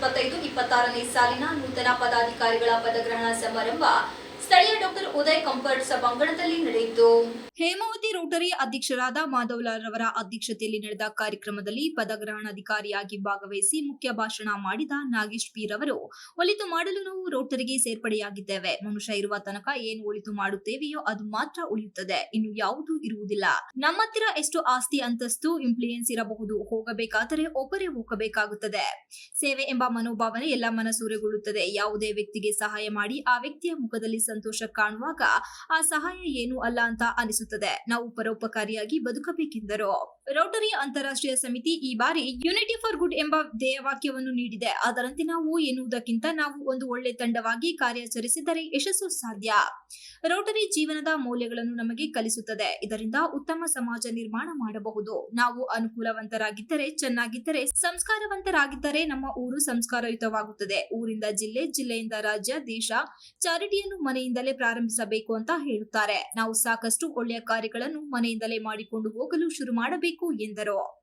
ಇಪ್ಪತ್ತೈದು ಇಪ್ಪತ್ತಾರನೇ ಸಾಲಿನ ನೂತನ ಪದಾಧಿಕಾರಿಗಳ ಪದಗ್ರಹಣ ಸಮಾರಂಭ ಸ್ಥಳೀಯ ಡಾಕ್ಟರ್ ಉದಯ್ ಕಂಫರ್ಟ್ ಸಭಾಂಗಣದಲ್ಲಿ ನಡೆಯಿತು. ಹೇಮಾವತಿ ರೋಟರಿ ಅಧ್ಯಕ್ಷರಾದ ಮಾಧವಲಾಲ್ ರವರ ಅಧ್ಯಕ್ಷತೆಯಲ್ಲಿ ನಡೆದ ಕಾರ್ಯಕ್ರಮದಲ್ಲಿ ಪದಗ್ರಹಣಾಧಿಕಾರಿಯಾಗಿ ಭಾಗವಹಿಸಿ ಮುಖ್ಯ ಭಾಷಣ ಮಾಡಿದ ನಾಗೇಶ್ ಪಿ ರವರು ಒಳಿತು ಮಾಡಲು ನಾವು ರೋಟರಿಗೆ ಸೇರ್ಪಡೆಯಾಗಿದ್ದೇವೆ. ಮನುಷ್ಯ ಇರುವ ತನಕ ಏನು ಒಳಿತು ಮಾಡುತ್ತೇವೆಯೋ ಅದು ಮಾತ್ರ ಉಳಿಯುತ್ತದೆ. ಇನ್ನು ಯಾವುದೂ ಇರುವುದಿಲ್ಲ. ನಮ್ಮ ಹತ್ತಿರ ಎಷ್ಟು ಆಸ್ತಿ ಅಂತಸ್ತು ಇಂಪ್ಲೂಯೆನ್ಸ್ ಇರಬಹುದು. ಹೋಗಬೇಕಾದರೆ ಒಬ್ಬರೇ ಹೋಗಬೇಕಾಗುತ್ತದೆ. ಸೇವೆ ಎಂಬ ಮನೋಭಾವನೆ ಎಲ್ಲ ಮನಸೂರೆಗೊಳ್ಳುತ್ತದೆ. ಯಾವುದೇ ವ್ಯಕ್ತಿಗೆ ಸಹಾಯ ಮಾಡಿ ಆ ವ್ಯಕ್ತಿಯ ಮುಖದಲ್ಲಿ ಸಂತೋಷ ಕಾಣುವಾಗ ಆ ಸಹಾಯ ಏನು ಅಲ್ಲ ಅಂತ ಅನಿಸುತ್ತದೆ. ನಾವು ಪರೋಪಕಾರಿಯಾಗಿ ಬದುಕಬೇಕೆಂದರು. ರೋಟರಿ ಅಂತಾರಾಷ್ಟ್ರೀಯ ಸಮಿತಿ ಈ ಬಾರಿ ಯುನಿಟಿ ಫಾರ್ ಗುಡ್ ಎಂಬ ಧ್ಯೇಯವಾಕ್ಯವನ್ನು ನೀಡಿದೆ. ಅದರಂತೆ ನಾವು ಎನ್ನುವುದಕ್ಕಿಂತ ನಾವು ಒಂದು ಒಳ್ಳೆ ತಂಡವಾಗಿ ಕಾರ್ಯಾಚರಿಸಿದರೆ ಯಶಸ್ಸು ಸಾಧ್ಯ. ರೋಟರಿ ಜೀವನದ ಮೌಲ್ಯಗಳನ್ನು ನಮಗೆ ಕಲಿಸುತ್ತದೆ. ಇದರಿಂದ ಉತ್ತಮ ಸಮಾಜ ನಿರ್ಮಾಣ ಮಾಡಬಹುದು. ನಾವು ಅನುಕೂಲವಂತರಾಗಿದ್ದರೆ, ಚೆನ್ನಾಗಿದ್ದರೆ, ಸಂಸ್ಕಾರವಂತರಾಗಿದ್ದರೆ ನಮ್ಮ ಊರು ಸಂಸ್ಕಾರಯುತವಾಗುತ್ತದೆ. ಊರಿಂದ ಜಿಲ್ಲೆ, ಜಿಲ್ಲೆಯಿಂದ ರಾಜ್ಯ, ದೇಶ, ಚಾರಿಟಿಯನ್ನು ಮನೆಯಿಂದಲೇ ಪ್ರಾರಂಭಿಸಬೇಕು ಅಂತ ಹೇಳುತ್ತಾರೆ. ನಾವು ಸಾಕಷ್ಟು ಒಳ್ಳೆಯ ಕಾರ್ಯಗಳನ್ನು ಮನೆಯಿಂದಲೇ ಮಾಡಿಕೊಂಡು ಹೋಗಲು ಶುರು ಮಾಡಬೇಕು ಎಂದರು.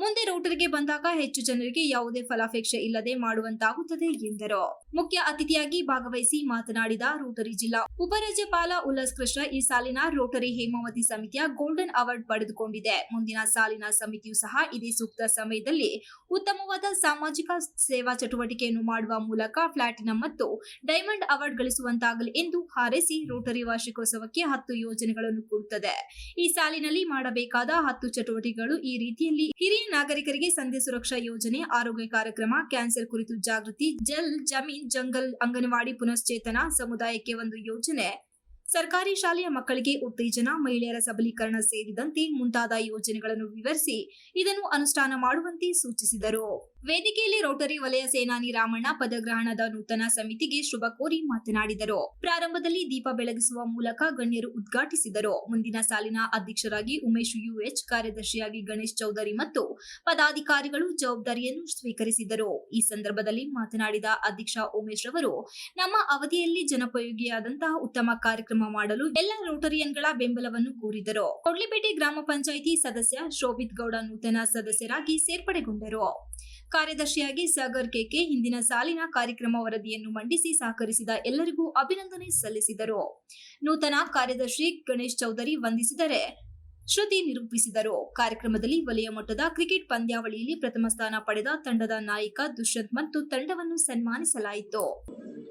ಮುಂದೆ ರೋಟರಿಗೆ ಬಂದಾಗ ಹೆಚ್ಚು ಜನರಿಗೆ ಯಾವುದೇ ಫಲಾಪೇಕ್ಷೆ ಇಲ್ಲದೆ ಮಾಡುವಂತಾಗುತ್ತದೆ ಎಂದರು. ಮುಖ್ಯ ಅತಿಥಿಯಾಗಿ ಭಾಗವಹಿಸಿ ಮಾತನಾಡಿದ ರೋಟರಿ ಜಿಲ್ಲಾ ಉಪರಾಜ್ಯಪಾಲ ಉಲ್ಲಾಸ್ ಕೃಷ್ಣ ಈ ಸಾಲಿನ ರೋಟರಿ ಹೇಮಾವತಿ ಸಮಿತಿಯ ಗೋಲ್ಡನ್ ಅವಾರ್ಡ್ ಪಡೆದುಕೊಂಡಿದೆ. ಮುಂದಿನ ಸಾಲಿನ ಸಮಿತಿಯು ಸಹ ಇದೇ ಸೂಕ್ತ ಸಮಯದಲ್ಲಿ ಉತ್ತಮವಾದ ಸಾಮಾಜಿಕ ಸೇವಾ ಚಟುವಟಿಕೆಯನ್ನು ಮಾಡುವ ಮೂಲಕ ಪ್ಲಾಟಿನಂ ಮತ್ತು ಡೈಮಂಡ್ ಅವಾರ್ಡ್ ಗಳಿಸುವಂತಾಗಲಿ ಎಂದು ಹಾರೈಸಿ ರೋಟರಿ ವಾರ್ಷಿಕೋತ್ಸವಕ್ಕೆ ಹತ್ತು ಯೋಜನೆಗಳನ್ನು ಕೊಡುತ್ತದೆ. ಈ ಸಾಲಿನಲ್ಲಿ ಮಾಡಬೇಕಾದ ಹತ್ತು ಚಟುವಟಿಕೆಗಳು ಈ ರೀತಿಯಲ್ಲಿ ಹಿರಿಯ ನಾಗರಿಕರಿಗೆ ಸಂಧ್ಯಾ ಸುರಕ್ಷಾ ಯೋಜನೆ, ಆರೋಗ್ಯ ಕಾರ್ಯಕ್ರಮ, ಕ್ಯಾನ್ಸರ್ ಕುರಿತು ಜಾಗೃತಿ, ಜಲ್, ಜಮೀನ್, ಜಂಗಲ್, ಅಂಗನವಾಡಿ ಪುನಶ್ಚೇತನ ಸಮುದಾಯಕ್ಕೆ ಒಂದು ಯೋಜನೆ. ಸರ್ಕಾರಿ ಶಾಲೆಯ ಮಕ್ಕಳಿಗೆ ಉತ್ತೇಜನ, ಮಹಿಳೆಯರ ಸಬಲೀಕರಣ ಸೇರಿದಂತೆ ಮುಂತಾದ ಯೋಜನೆಗಳನ್ನು ವಿವರಿಸಿ ಇದನ್ನು ಅನುಷ್ಠಾನ ಮಾಡುವಂತೆ ಸೂಚಿಸಿದರು. ವೇದಿಕೆಯಲ್ಲಿ ರೋಟರಿ ವಲಯ ಸೇನಾನಿ ರಾಮಣ್ಣ, ಪದಗ್ರಹಣದ ನೂತನ ಸಮಿತಿಗೆ ಶುಭ ಕೋರಿ ಮಾತನಾಡಿದರು. ಪ್ರಾರಂಭದಲ್ಲಿ ದೀಪ ಬೆಳಗಿಸುವ ಮೂಲಕ ಗಣ್ಯರು ಉದ್ಘಾಟಿಸಿದರು. ಮುಂದಿನ ಸಾಲಿನ ಅಧ್ಯಕ್ಷರಾಗಿ ಉಮೇಶ್ ಯುಎಚ್ ಕಾರ್ಯದರ್ಶಿಯಾಗಿ ಗಣೇಶ್ ಚೌಧರಿ ಮತ್ತು ಪದಾಧಿಕಾರಿಗಳು ಜವಾಬ್ದಾರಿಯನ್ನು ಸ್ವೀಕರಿಸಿದರು. ಈ ಸಂದರ್ಭದಲ್ಲಿ ಮಾತನಾಡಿದ ಅಧ್ಯಕ್ಷ ಉಮೇಶ್ ಅವರು ನಮ್ಮ ಅವಧಿಯಲ್ಲಿ ಜನೋಪಯೋಗಿಯಾದಂತಹ ಉತ್ತಮ ಕಾರ್ಯಕ್ರಮ ಮಾಡಲು ಎಲ್ಲ ರೋಟರಿಯನ್ಗಳ ಬೆಂಬಲವನ್ನು ಕೋರಿದರು. ಕೊಡ್ಲಿಪೇಟೆ ಗ್ರಾಮ ಪಂಚಾಯಿತಿ ಸದಸ್ಯ ಶೋಭಿತ್ ಗೌಡ ನೂತನ ಸದಸ್ಯರಾಗಿ ಸೇರ್ಪಡೆಗೊಂಡರು. ಕಾರ್ಯದರ್ಶಿಯಾಗಿ ಸಾಗರ್ ಕೆಕೆ ಹಿಂದಿನ ಸಾಲಿನ ಕಾರ್ಯಕ್ರಮ ವರದಿಯನ್ನು ಮಂಡಿಸಿ ಸಹಕರಿಸಿದ ಎಲ್ಲರಿಗೂ ಅಭಿನಂದನೆ ಸಲ್ಲಿಸಿದರು. ನೂತನ ಕಾರ್ಯದರ್ಶಿ ಗಣೇಶ್ ಚೌಧರಿ ವಂದಿಸಿದರೆ ಶ್ರುತಿ ನಿರೂಪಿಸಿದರು. ಕಾರ್ಯಕ್ರಮದಲ್ಲಿ ವಲಯ ಮಟ್ಟದ ಕ್ರಿಕೆಟ್ ಪಂದ್ಯಾವಳಿಯಲ್ಲಿ ಪ್ರಥಮ ಸ್ಥಾನ ಪಡೆದ ತಂಡದ ನಾಯಕ ದುಷ್ಯಂತ್ ಮತ್ತು ತಂಡವನ್ನು ಸನ್ಮಾನಿಸಲಾಯಿತು.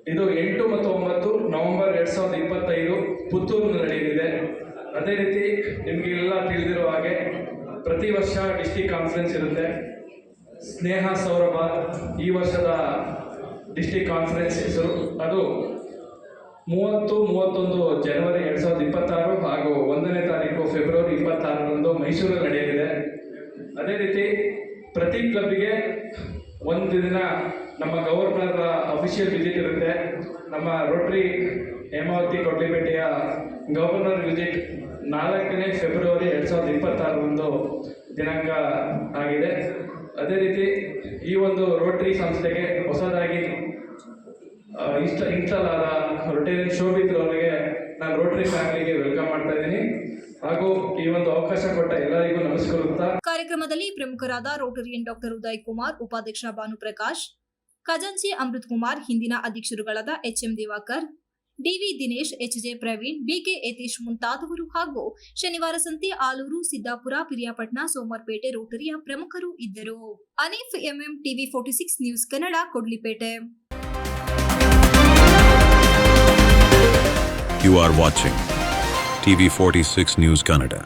ಇದು ಎಂಟು ಮತ್ತು ಒಂಬತ್ತು ನವೆಂಬರ್ ಎರಡ್ ಸಾವಿರದ ಪುತ್ತೂರಿನಲ್ಲಿ ನಡೆಯಲಿದೆ. ಅದೇ ರೀತಿ ನಿಮಗೆಲ್ಲ ತಿಳಿದಿರುವ ಹಾಗೆ ಪ್ರತಿ ವರ್ಷ ಡಿಸ್ಟಿಕ್ ಕಾನ್ಫರೆನ್ಸ್ ಇರುತ್ತೆ. ಸ್ನೇಹ ಸೌರಭ ಈ ವರ್ಷದ ಡಿಸ್ಟಿಕ್ ಕಾನ್ಫರೆನ್ಸ್ ಹೆಸರು. ಅದು ಮೂವತ್ತು, ಮೂವತ್ತೊಂದು ಜನವರಿ ಎರಡು ಸಾವಿರದ ಇಪ್ಪತ್ತಾರು ಹಾಗೂ ಒಂದನೇ ತಾರೀಕು ಫೆಬ್ರವರಿ ಇಪ್ಪತ್ತಾರರಂದು ಮೈಸೂರಲ್ಲಿ ನಡೆಯಲಿದೆ. ಅದೇ ರೀತಿ ಪ್ರತಿ ಕ್ಲಬ್ಬಿಗೆ ಒಂದು ದಿನ ನಮ್ಮ ಗವರ್ನರ್ ಅಫಿಷಿಯಲ್ ವಿಸಿಟ್ ಇರುತ್ತೆ. ನಮ್ಮ ರೋಟ್ರಿ ಹೇಮಾವತಿ ಕೊಡ್ಲಿಪೇಟೆಯ ಗವರ್ನರ್ ವಿಸಿಟ್ ನಾಲ್ಕನೇ ಫೆಬ್ರವರಿ ಎರಡು ಸಾವಿರದ ಇಪ್ಪತ್ತಾರರಂದು ದಿನಾಂಕ ಆಗಿದೆ. ಅದೇ ರೀತಿ ಈ ಒಂದು ರೋಟ್ರಿ ಸಂಸ್ಥೆಗೆ ಹೊಸದಾಗಿ ಇಷ್ಟ ಇನ್ಸ್ಟಾಲ್ ಆದ ರೊಟೇರಿಯನ್ ಶೋಭಿತ್ ಅವರಿಗೆ ನಾನು ರೋಟರಿ ಫ್ಯಾಮಿಲಿಗೆ ವೆಲ್ಕಮ್ ಮಾಡ್ತಾ ಇದ್ದೀನಿ. ಹಾಗೂ ಈ ಒಂದು ಅವಕಾಶ ಕೊಟ್ಟ ಎಲ್ಲರಿಗೂ ನಮಸ್ಕರಿಸ್ತಾ ಕಾರ್ಯಕ್ರಮದಲ್ಲಿ ಪ್ರಮುಖರಾದ ರೋಟರಿಯನ್ ಡಾಕ್ಟರ್ ಉದಯ್ ಕುಮಾರ್ ಉಪಾಧ್ಯಕ್ಷ ಭಾನುಪ್ರಕಾಶ್, ಖಜಾಂಚಿ ಅಮೃತ್ ಕುಮಾರ್, ಹಿಂದಿನ ಅಧ್ಯಕ್ಷರುಗಳಾದ H M Diwakar, DV Dinesh H J Praveen, BK Yatish ಮುಂತಾದವರು ಹಾಗೂ ಶನಿವಾರ ಸಂತೆ ಆಲೂರು, ಸಿದ್ದಾಪುರ ಪಿರಿಯಾಪಟ್ನ ಸೋಮರ್ಪೇಟೆ ರೋಟರಿಯ ಪ್ರಮುಖರು ಇದ್ದರು Aneef MM TV forty six news Kannada, Kodlipet You are watching TV46 News Canada.